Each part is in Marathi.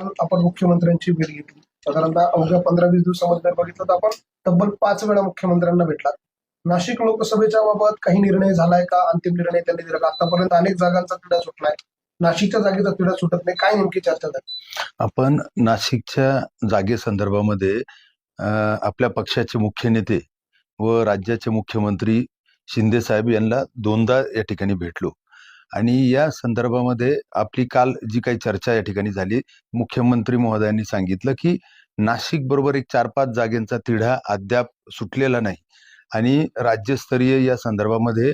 काल आपण मुख्यमंत्र्यांची भेट घेतली. साधारणतः अवघ्या पंधरा वीस दिवसामध्ये जर बघितलं तर आपण तब्बल पाच वेळा मुख्यमंत्र्यांना भेटला नाशिक लोकसभेच्या बाबत काही निर्णय झालाय का? अंतिम निर्णय त्यांनी दिला का? आतापर्यंत अनेक जागांचा तिढा सुटलाय नाशिकच्या जागेचा तिढा सुटत नाही. काय नेमकी चर्चा झाली? आपण नाशिकच्या जागेसंदर्भामध्ये आपल्या पक्षाचे मुख्य नेते व राज्याचे मुख्यमंत्री शिंदे साहेब यांना दोनदा या ठिकाणी भेटलो. आणि या संदर्भामध्ये आपली काल जी काही चर्चा या ठिकाणी झाली मुख्यमंत्री महोदयांनी सांगितलं की नाशिक बरोबर एक चार पाच जागेंचा तिढा अद्याप सुटलेला नाही. आणि राज्यस्तरीय या संदर्भामध्ये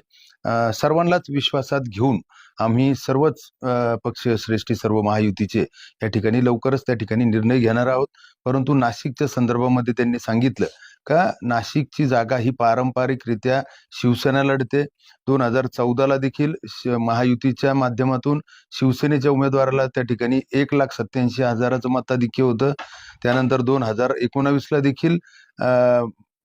सर्वांनाच विश्वासात घेऊन आम्ही सर्वच अं, पक्षीय श्रेष्ठी सर्व महायुतीचे या ठिकाणी लवकरच त्या ठिकाणी निर्णय घेणार आहोत. परंतु नाशिकच्या संदर्भामध्ये त्यांनी सांगितलं का नाशिकची जागा ही पारंपरिकरित्या शिवसेना लढते. दोन हजार चौदाला देखील महायुतीच्या माध्यमातून शिवसेनेच्या उमेदवाराला त्या ठिकाणी एक लाख सत्याऐंशी हजाराचं मताधिक्य होतं. त्यानंतर दोन हजार एकोणावीसला देखील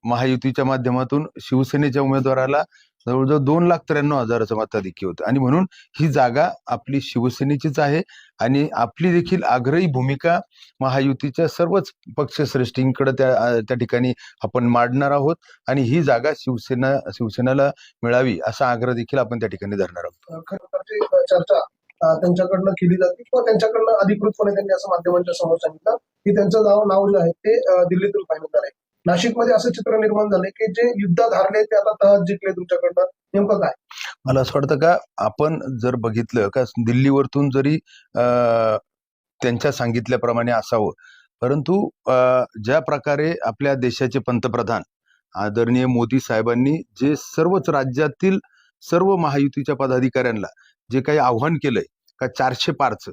महायुतीच्या माध्यमातून शिवसेनेच्या उमेदवाराला जवळजवळ दोन लाख त्र्याण्णव हजाराचं मताधिक्य होतं. आणि म्हणून ही जागा आपली शिवसेनेचीच आहे आणि आपली देखील आग्रही भूमिका महायुतीच्या सर्वच पक्षश्रेष्ठींकडे त्या त्या ठिकाणी आपण मांडणार आहोत आणि ही जागा शिवसेना शिवसेनेला मिळावी असा आग्रह देखील आपण त्या ठिकाणी धरणार आहोत. चर्चा त्यांच्याकडनं केली जाते किंवा त्यांच्याकडनं अधिकृतपणे त्यांनी असं माध्यमांच्या समोर सांगितलं की त्यांचं नाव नाव जे आहे ते दिल्लीतून फायनल आहे नाशिकमध्ये असं चित्र निर्माण झालंय की जे युद्धात हारले ते आता तहत जिंकले तुमच्याकडनं. नेमकं काय? मला असं वाटतं का आपण जर बघितलं का दिल्लीवरतून जरी त्यांच्या सांगितल्याप्रमाणे असावं परंतु ज्या प्रकारे आपल्या देशाचे पंतप्रधान आदरणीय मोदी साहेबांनी जे सर्वच राज्यातील सर्व महायुतीच्या पदाधिकाऱ्यांना जे काही आव्हान केलंय का चारशे पारचं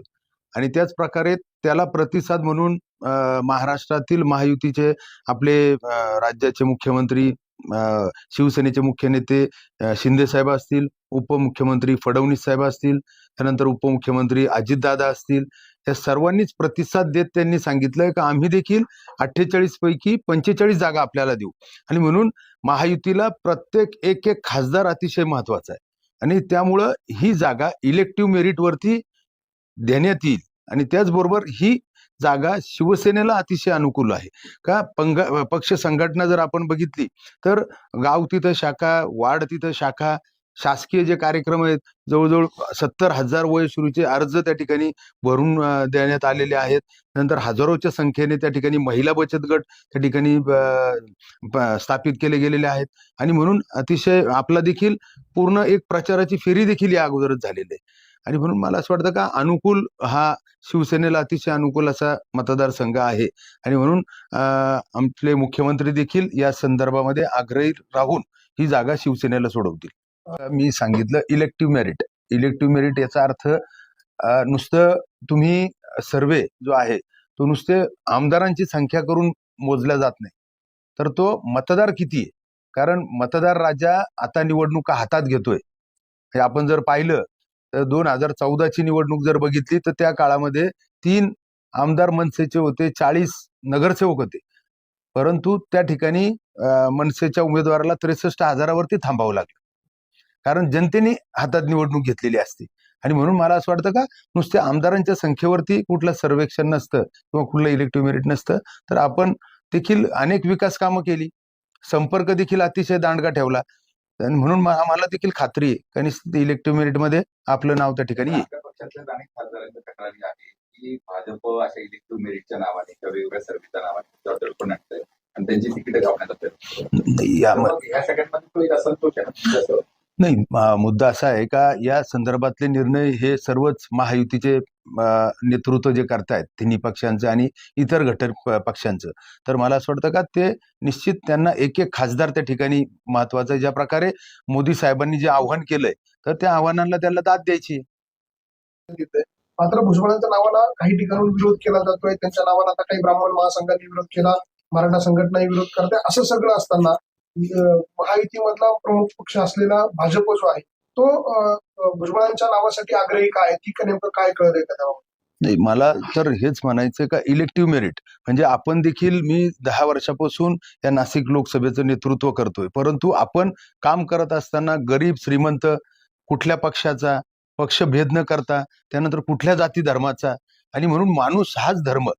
आणि त्याच प्रकारे त्याला प्रतिसाद म्हणून महाराष्ट्रातील महायुतीचे आपले राज्याचे मुख्यमंत्री शिवसेनेचे मुख्य नेते शिंदे साहेब असतील उपमुख्यमंत्री फडणवीस साहेब असतील त्यानंतर उपमुख्यमंत्री अजितदादा असतील या सर्वांनीच प्रतिसाद देत त्यांनी सांगितलंय का आम्ही देखील अठ्ठेचाळीस पैकी पंचेचाळीस जागा आपल्याला देऊ. आणि म्हणून महायुतीला प्रत्येक एक एक खासदार अतिशय महत्त्वाचा आहे. आणि त्यामुळं ही जागा इलेक्टिव्ह मेरिटवरती देण्यात येईल. आणि त्याचबरोबर ही जागा शिवसेनेला अतिशय अनुकूल आहे. का पंग पक्ष संघटना जर आपण बघितली तर गाव तिथं शाखा वार्ड तिथं शाखा शासकीय जे कार्यक्रम आहेत जवळजवळ सत्तर हजार वयसुरूचे अर्ज त्या ठिकाणी भरून देण्यात आलेले आहेत. नंतर हजारोच्या संख्येने त्या ठिकाणी महिला बचत गट त्या ठिकाणी स्थापित केले गेलेले आहेत. आणि म्हणून अतिशय आपला देखील पूर्ण एक प्रचाराची फेरी देखील या अगोदरच झालेली आहे. आणि म्हणून मला असं वाटतं का अनुकूल हा शिवसेनेला अतिशय अनुकूल असा मतदारसंघ आहे. आणि म्हणून आमचे मुख्यमंत्री देखील या संदर्भामध्ये आग्रही राहून ही जागा शिवसेनेला सोडवतील. मी सांगितलं इलेक्टिव्ह मेरिट इलेक्टिव्ह मेरिट याचा अर्थ नुसतं तुम्ही सर्वे जो आहे तो नुसते आमदारांची संख्या करून मोजला जात नाही. तर तो मतदार किती आहे? कारण मतदार राजा आता निवडणुका हातात घेतोय. हे आपण जर पाहिलं दोन हजार चौदाची निवडणूक जर बघितली तर त्या काळामध्ये तीन आमदार मनसेचे होते चाळीस नगरसेवक होते. परंतु त्या ठिकाणी मनसेच्या उमेदवाराला त्रेसष्ट हजारावरती थांबावं लागलं. कारण जनतेने हातात निवडणूक घेतलेली असते. आणि म्हणून मला असं वाटतं का नुसत्या आमदारांच्या संख्येवरती कुठलं सर्वेक्षण नसतं किंवा कुठलं इलेक्टिव्ह मेरिट नसतं तर आपण देखील अनेक विकास कामं केली. संपर्क देखील अतिशय दांडगा ठेवला. आणि म्हणून आम्हाला देखील खात्री आहे. का निश्चित इलेक्टिव्ह मेरिटमध्ये आपलं नाव त्या ठिकाणी येईल. आपल्या पक्षातल्या अनेक खासदारांच्या तक्रारी आहे की भाजप अशा नावाने किंवा वेगवेगळ्या सर्व्हिसच्या नावाने त्याच्यावर दडपण आणतंय आणि त्यांची तिकीट गावण्यात असेल यामध्ये ह्या सगळ्यांमध्ये तो एक असंतोष आहे. नाही मुद्दा असा आहे का या संदर्भातले निर्णय हे सर्वच महायुतीचे नेतृत्व जे करतायत तिन्ही पक्षांचं आणि इतर घटक पक्षांचं. तर मला असं वाटतं का ते निश्चित त्यांना एक एक खासदार त्या ठिकाणी महत्वाचं आहे. ज्या प्रकारे मोदी साहेबांनी जे आव्हान केलंय तर त्या आव्हानांना त्याला दाद द्यायची मात्र भुजबळांच्या नावाला काही ठिकाणून विरोध केला जातोय. त्यांच्या नावाला आता काही ब्राह्मण महासंघाने विरोध केला मराठा संघटनाही विरोध करते. असं सगळं असताना महायुतीमधला प्रमुख पक्ष असलेला भाजप जो आहे. तो भुजबळांच्या नावासाठी आग्रही काय? ती का नेमकं काय कळतंय का नाही मला तर हेच म्हणायचं का इलेक्टिव्ह मेरिट म्हणजे आपण देखील मी दहा वर्षापासून या नाशिक लोकसभेचं नेतृत्व करतोय. परंतु आपण काम करत असताना गरीब श्रीमंत कुठल्या पक्षाचा पक्ष भेद न करता त्यानंतर कुठल्या जाती धर्माचा आणि म्हणून माणूस हाच धर्म.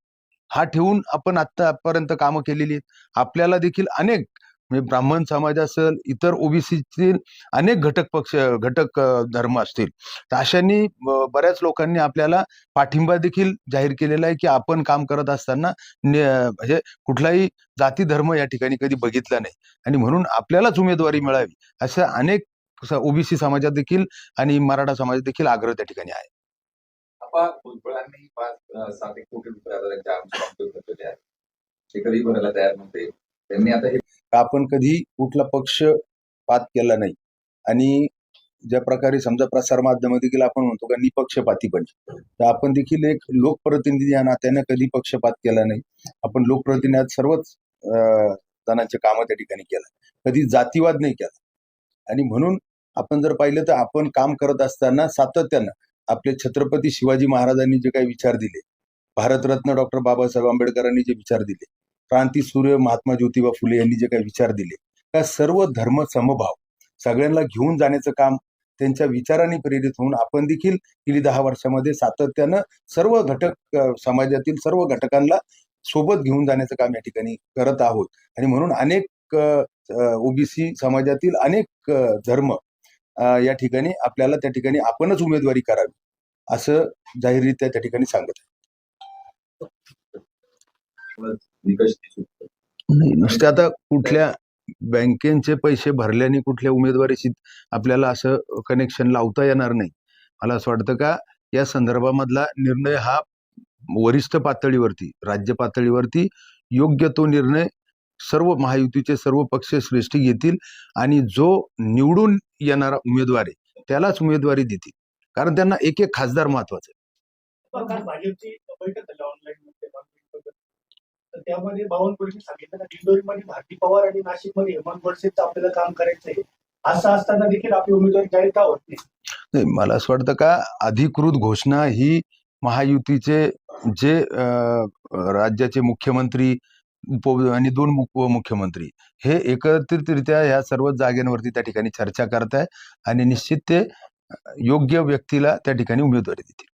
हा ठेवून आपण आतापर्यंत कामं केलेली आहेत. आपल्याला देखील अनेक म्हणजे ब्राह्मण समाज असेल इतर ओबीसीतील अनेक घटक पक्ष घटक धर्म असतील. तर अशांनी बऱ्याच लोकांनी आपल्याला पाठिंबा देखील जाहीर केलेला आहे की आपण काम करत असताना म्हणजे कुठलाही जाती धर्म या ठिकाणी कधी बघितला नाही. आणि म्हणून आपल्यालाच उमेदवारी मिळावी अशा अनेक ओबीसी समाजात देखील आणि मराठा समाजात देखील आग्रह त्या ठिकाणी आहे. भुजबळांनी पाच सात एक कोटी रुपये भरायला तयार नव्हते. त्यांनी आता हे आपण कधी कुठला पक्ष पात केला नाही. आणि ज्या प्रकारे समजा प्रसारमाध्यम देखील आपण म्हणतो का निपक्षपातीपणे तर आपण देखील एक लोकप्रतिनिधी या नात्याने कधी पक्षपात केला नाही. आपण लोकप्रतिनिधी सर्वच जणांचे कामं त्या ठिकाणी केलं. कधी जातीवाद नाही केला. आणि म्हणून आपण जर पाहिलं तर आपण काम करत असताना सातत्यानं आपले छत्रपती शिवाजी महाराजांनी जे काही विचार दिले भारतरत्न डॉक्टर बाबासाहेब आंबेडकरांनी जे विचार दिले क्रांती सूर्य महात्मा ज्योतिबा फुले यांनी जे काही विचार दिले त्या सर्व धर्म समभाव सगळ्यांना घेऊन जाण्याचं काम त्यांच्या विचाराने प्रेरित होऊन आपण देखील गेली दहा वर्षामध्ये सातत्यानं सर्व घटक समाजातील सर्व घटकांना सोबत घेऊन जाण्याचं काम या ठिकाणी करत आहोत. आणि म्हणून अनेक ओबीसी समाजातील अनेक धर्म या ठिकाणी आपल्याला त्या ठिकाणी आपणच उमेदवारी करावी असं जाहीररित्या त्या ठिकाणी सांगत आहे. निकष नाही नुसते आता कुठल्या बँकेचे पैसे भरल्याने कुठल्या उमेदवारीशी आपल्याला असं कनेक्शन लावता येणार नाही. मला असं वाटतं का या संदर्भामधला निर्णय हा वरिष्ठ पातळीवरती राज्य पातळीवरती योग्य तो निर्णय सर्व महायुतीचे सर्व पक्ष श्रेष्ठी घेतील आणि जो निवडून येणारा उमेदवार आहे त्यालाच उमेदवारी देतील. कारण त्यांना एक एक खासदार महत्त्वाचा आहे. त्यामध्ये बावनकुळेंनी सांगितलं का दिंडोरीमध्ये भारती पवार आणि नाशिकमध्ये हेमंत गोडसेचं आपल्याला काम करायचं आहे असं असताना देखील आपली उमेदवारी जाहीर का होत नाही? मला असं वाटतं का अधिकृत घोषणा ही महायुतीचे जे राज्याचे मुख्यमंत्री उप आणि दोन उपमुख्यमंत्री हे एकत्रितरित्या ह्या सर्व जागेंवरती त्या ठिकाणी चर्चा करताय आणि निश्चित ते योग्य व्यक्तीला त्या ठिकाणी उमेदवारी देतील.